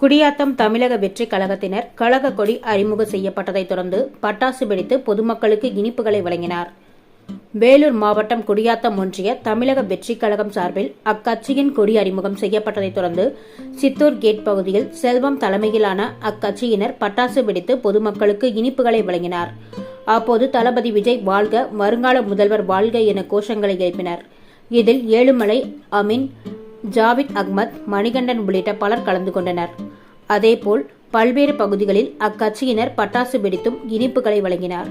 குடியாத்தம் தமிழக வெற்றி கழகத்தினர் கழக கொடி அறிமுகம் செய்யப்பட்டதைத் தொடர்ந்து பட்டாசு வெடித்து பொதுமக்களுக்கு இனிப்புகளை வழங்கினார். வேலூர் மாவட்டம் குடியாத்தம் ஒன்றிய தமிழக வெற்றி கழகம் சார்பில் அக்கட்சியின் கொடி அறிமுகம் செய்யப்பட்டதைத் தொடர்ந்து சித்தூர் கேட் பகுதியில் செல்வம் தலைமையிலான அக்கட்சியினர் பட்டாசு வெடித்து பொதுமக்களுக்கு இனிப்புகளை வழங்கினார். அப்போது தளபதி விஜய் வாழ்க வருங்கால முதல்வர் வாழ்க என கோஷங்களை எழுப்பினர். இதில் ஏழுமலை அமீன் ஜாவித் அகமத் மணிகண்டன் உள்ளிட்ட பலர் கலந்து கொண்டனர். அதேபோல் பல்வேறு பகுதிகளில் அக்கட்சியினர் பட்டாசு வெடித்தும் இனிப்புகளை வழங்கினார்.